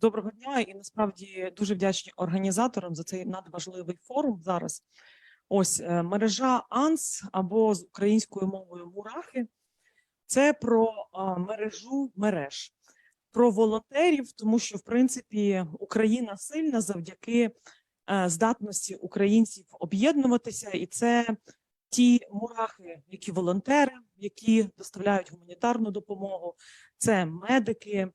Доброго дня, і насправді дуже вдячні організаторам за цей надважливий форум зараз. Ось е, мережа АНС або з українською мовою Мурахи. Це про мережу мереж, про волонтерів, тому що в принципі Україна сильна завдяки е, здатності українців об'єднуватися, і це ті мурахи, які волонтери, які доставляють гуманітарну допомогу, це медики,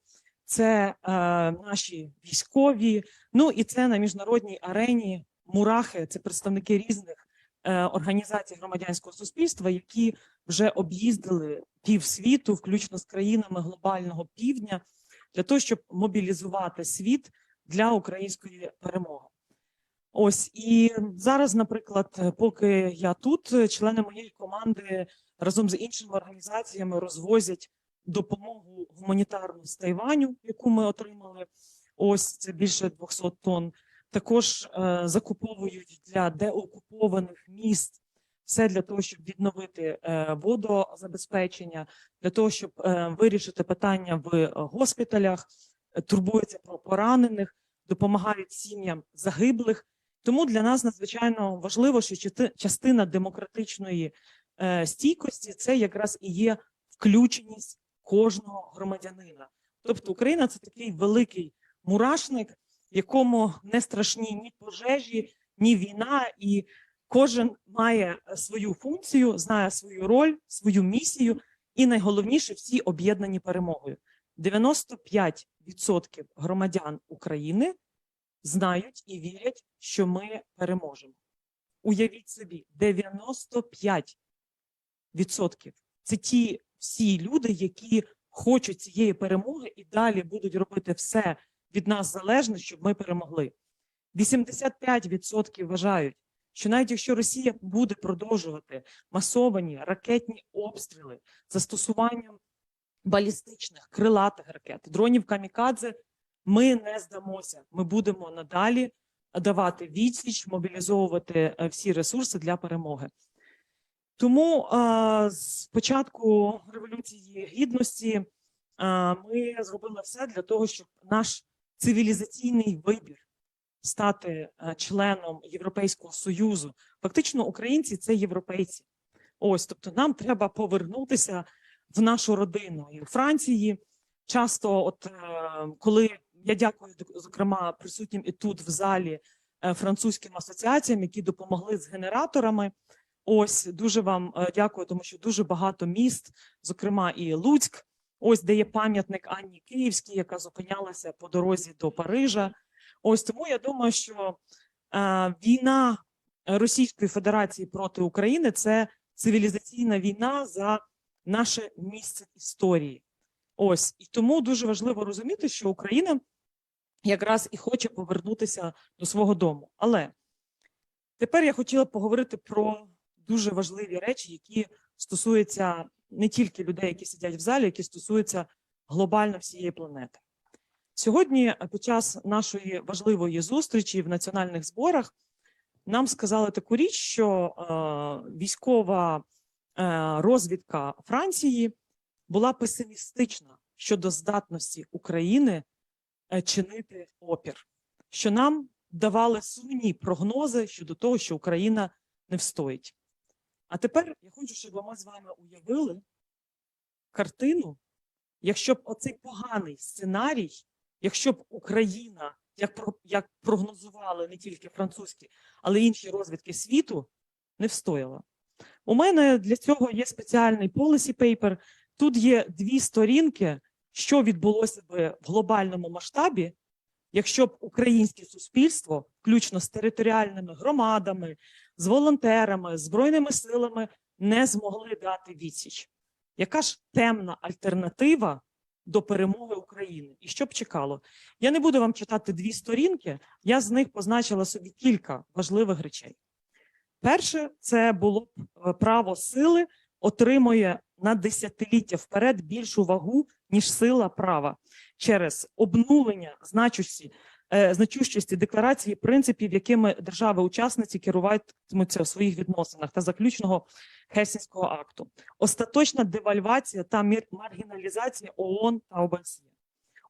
це е, наші військові. Ну і це на міжнародній арені мурахи, це представники різних е, організацій громадянського суспільства, які вже об'їздили півсвіту, включно з країнами глобального півдня, для того, щоб мобілізувати світ для української перемоги. Ось і зараз, наприклад, поки я тут, члени моєї команди разом з іншими організаціями розвозять допомогу гуманітарну з Тайваню, яку ми отримали. Ось це більше 200 тонн. Також е, закуповують для деокупованих міст все для того, щоб відновити е, водозабезпечення, для того, щоб е, вирішити питання в госпіталях, е, турбуються про поранених, допомагають сім'ям загиблих. Тому для нас надзвичайно важливо, що части- частина демократичної е, стійкості це якраз і є включеність кожного громадянина. Тобто Україна це такий великий мурашник, якому не страшні ні пожежі, ні війна, і кожен має свою функцію, знає свою роль, свою місію, і найголовніше всі об'єднані перемогою. 95% громадян України знають і вірять, що ми переможемо. Уявіть собі, 95% це ті всі люди, які хочуть цієї перемоги і далі будуть робити все від нас залежне, щоб ми перемогли. 85% вважають, що навіть якщо Росія буде продовжувати масовані ракетні обстріли застосуванням балістичних крилатих ракет, дронів камікадзе, ми не здамося. Ми будемо надалі давати відсіч, мобілізовувати е, всі ресурси для перемоги. Тому а, з початку революції гідності а, ми зробили все для того, щоб наш цивілізаційний вибір стати членом Європейського союзу. Фактично, українці це європейці. Ось, тобто, нам треба повернутися в нашу родину. І у Франції часто, от е, коли я дякую зокрема присутнім і тут в залі е, французьким асоціаціям, які допомогли з генераторами. Ось дуже вам е, дякую, тому що дуже багато міст, зокрема і Луцьк, ось де є пам'ятник Анні Київській, яка зупинялася по дорозі до Парижа. Ось тому я думаю, що е, війна Російської Федерації проти України це цивілізаційна війна за наше місце історії. Ось і тому дуже важливо розуміти, що Україна якраз і хоче повернутися до свого дому. Але тепер я хотіла поговорити про дуже важливі речі, які стосуються не тільки людей, які сидять в залі, які стосуються глобально всієї планети. Сьогодні, е, під час нашої важливої зустрічі в національних зборах, нам сказали таку річ, що е, військова е, розвідка Франції була песимістична щодо здатності України е, чинити опір, що нам давали сумні прогнози щодо того, що Україна не встоїть. А тепер я хочу, щоб ми з вами уявили картину, якщо б оцей поганий сценарій, якщо б Україна, як, як прогнозували не тільки французькі, але й інші розвідки світу, не встояла. У мене для цього є спеціальний policy paper. Тут є дві сторінки, що відбулося би в глобальному масштабі, якщо б українське суспільство, включно з територіальними громадами, з волонтерами, збройними силами, не змогли дати відсіч. Яка ж темна альтернатива до перемоги України? І що б чекало? Я не буду вам читати дві сторінки, я з них позначила собі кілька важливих речей. Перше, це було б е, право сили отримує на десятиліття вперед більшу вагу, ніж сила права через обнулення значущості, е, значущості декларації принципів, якими держави-учасниці керуватимуться у своїх відносинах та заключного Хельсінського акту, остаточна девальвація та маргіналізація ООН та ОБСЄ,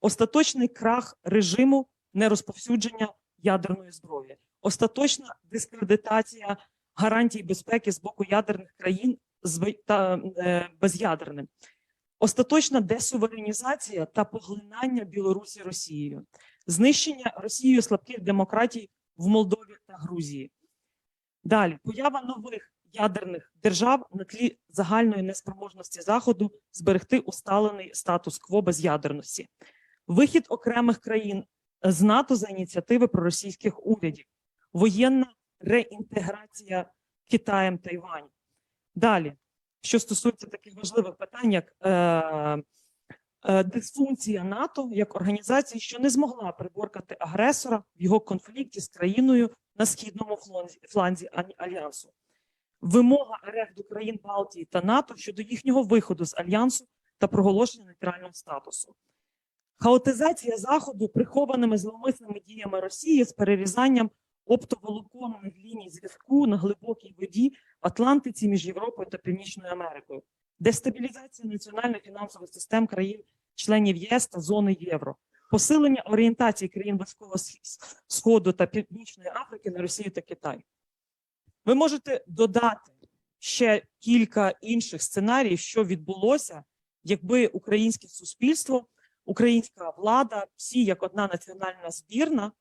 остаточний крах режиму нерозповсюдження ядерної зброї, остаточна дискредитація гарантій безпеки з боку ядерних країн з та е, без'ядерним, остаточна десуверенізація та поглинання Білорусі Росією, знищення Росією слабких демократій в Молдові та Грузії. Далі поява нових ядерних держав на тлі загальної неспроможності Заходу зберегти усталений статус-кво без'ядерності, вихід окремих країн з НАТО за ініціативи проросійських урядів, воєнна реінтеграція Китаєм Тайвань. Далі, що стосується таких важливих питань, як е, е, дисфункція НАТО як організації, що не змогла приборкати агресора в його конфлікті з країною на східному фланзі, фланзі альянсу, вимога РФ до країн Балтії та НАТО щодо їхнього виходу з альянсу та проголошення нейтрального статусу. Хаотизація заходу прихованими зловмисними діями Росії з перерізанням оптоволоконних ліній зв'язку на глибокій воді Атлантиці між Європою та Північною Америкою, дестабілізація національних фінансових систем країн, членів ЄС та зони євро, посилення орієнтації країн Близького Сх- Сходу та Північної Африки на Росію та Китай. Ви можете додати ще кілька інших сценаріїв, що відбулося, якби українське суспільство, українська влада, всі як одна національна збірна,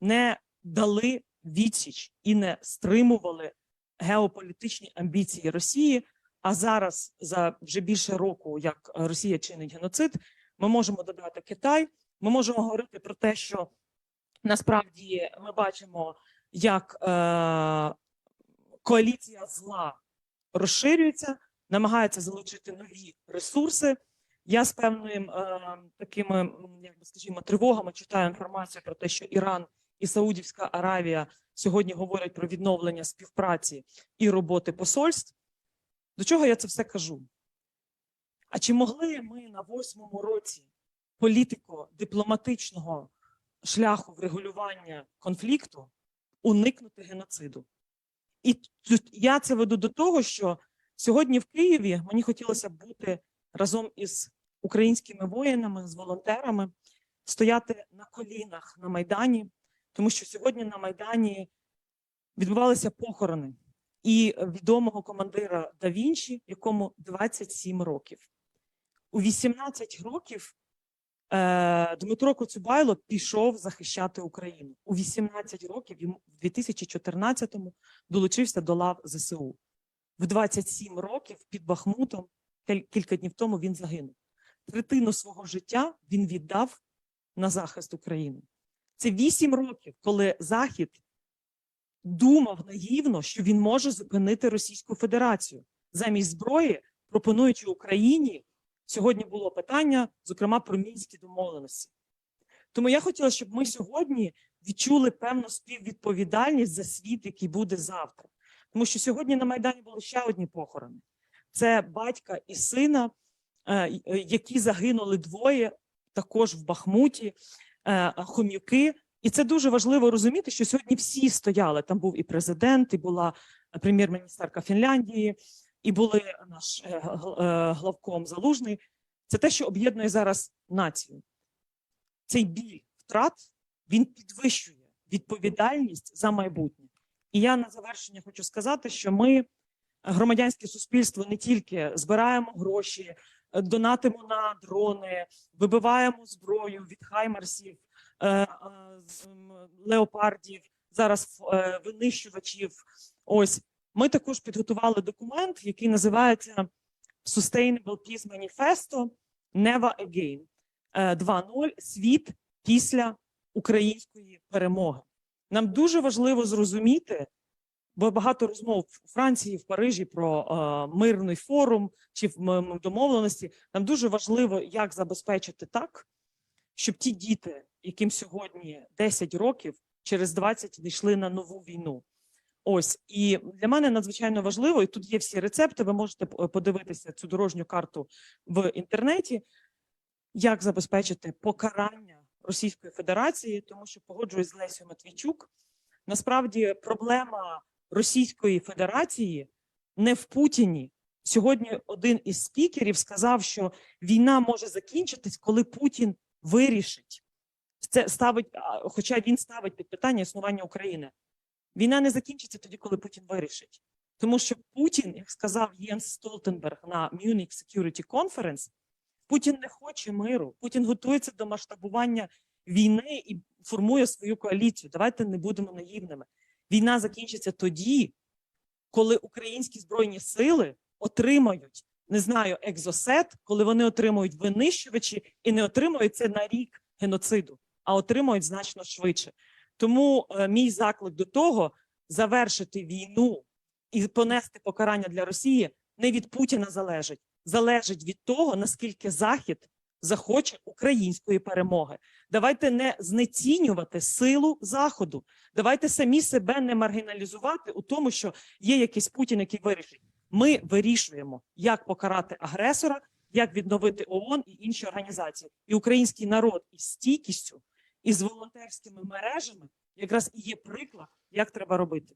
не дали відсіч і не стримували геополітичні амбіції Росії. А зараз, за вже більше року, як Росія чинить геноцид, ми можемо додати Китай. Ми можемо говорити про те, що насправді ми бачимо, як е, коаліція зла розширюється, намагається залучити нові ресурси. Я з певним е, такими, як би скажімо, тривогами читаю інформацію про те, що Іран і Саудівська Аравія сьогодні говорять про відновлення співпраці і роботи посольств. До чого я це все кажу? А чи могли ми на восьмому році політико-дипломатичного шляху врегулювання конфлікту уникнути геноциду? І я це веду до того, що сьогодні в Києві мені хотілося бути разом із українськими воїнами, з волонтерами, стояти на колінах на Майдані, тому що сьогодні на Майдані відбувалися похорони і відомого командира Да Вінчі, якому 27 років. У 18 років е, Дмитро Коцюбайло пішов захищати Україну. У 18 років йому в 2014-му долучився до лав ЗСУ. В 27 років під Бахмутом кілька днів тому він загинув. Третину свого життя він віддав на захист України. Це 8 років, коли Захід думав наївно, що він може зупинити Російську Федерацію замість зброї, пропонуючи Україні. Сьогодні було питання, зокрема, про мінські домовленості. Тому я хотіла, щоб ми сьогодні відчули певну співвідповідальність за світ, який буде завтра. Тому що сьогодні на Майдані були ще одні похорони: це батька і сина, е, е, які загинули двоє також в Бахмуті, хом'юки. І це дуже важливо розуміти, що сьогодні всі стояли. Там був і президент, і була прем'єр-міністерка Фінляндії, і були наш е, е, главком Залужний. Це те, що об'єднує зараз націю. Цей біль втрат він підвищує відповідальність за майбутнє. І я на завершення хочу сказати, що ми, громадянське суспільство, не тільки збираємо гроші, е, донатимо на дрони, вибиваємо зброю від хаймерсів, е, е, леопардів, зараз е, винищувачів. Ось ми також підготували документ, який називається Sustainable Peace Manifesto Never Again е, 2.0 Світ після української перемоги. Нам дуже важливо зрозуміти, багато розмов у Франції, в Парижі про е, мирний форум чи в домовленості. Нам дуже важливо, як забезпечити так, щоб ті діти, яким сьогодні 10 років, через 20 не йшли на нову війну. Ось і для мене надзвичайно важливо, і тут є всі рецепти. Ви можете подивитися цю дорожню карту в інтернеті, як забезпечити покарання Російської Федерації, тому що погоджуюсь з Лесією Матвійчук. Насправді проблема Російської Федерації не в Путіні. Сьогодні один із спікерів сказав, що війна може закінчитись, коли Путін вирішить. Це ставить, хоча він ставить під питання існування України. Війна не закінчиться тоді, коли Путін вирішить. Тому що Путін, як сказав Єнс Столтенберг на Munich Security Conference, Путін не хоче миру. Путін готується до масштабування війни і формує свою коаліцію. Давайте не будемо наївними. Війна закінчиться тоді, коли українські збройні сили отримають, не знаю, екзосет, коли вони отримують винищувачі і не отримують це на рік геноциду, а отримують значно швидше. Тому е, мій заклик до того завершити війну і понести покарання для Росії не від Путіна залежить, залежить від того, наскільки Захід захоче української перемоги. Давайте не знецінювати силу Заходу. Давайте самі себе не маргіналізувати у тому, що є якийсь Путін, який вирішить. Ми вирішуємо, як покарати агресора, як відновити ООН і інші організації. І український народ із стійкістю, і з волонтерськими мережами якраз і є приклад, як треба робити.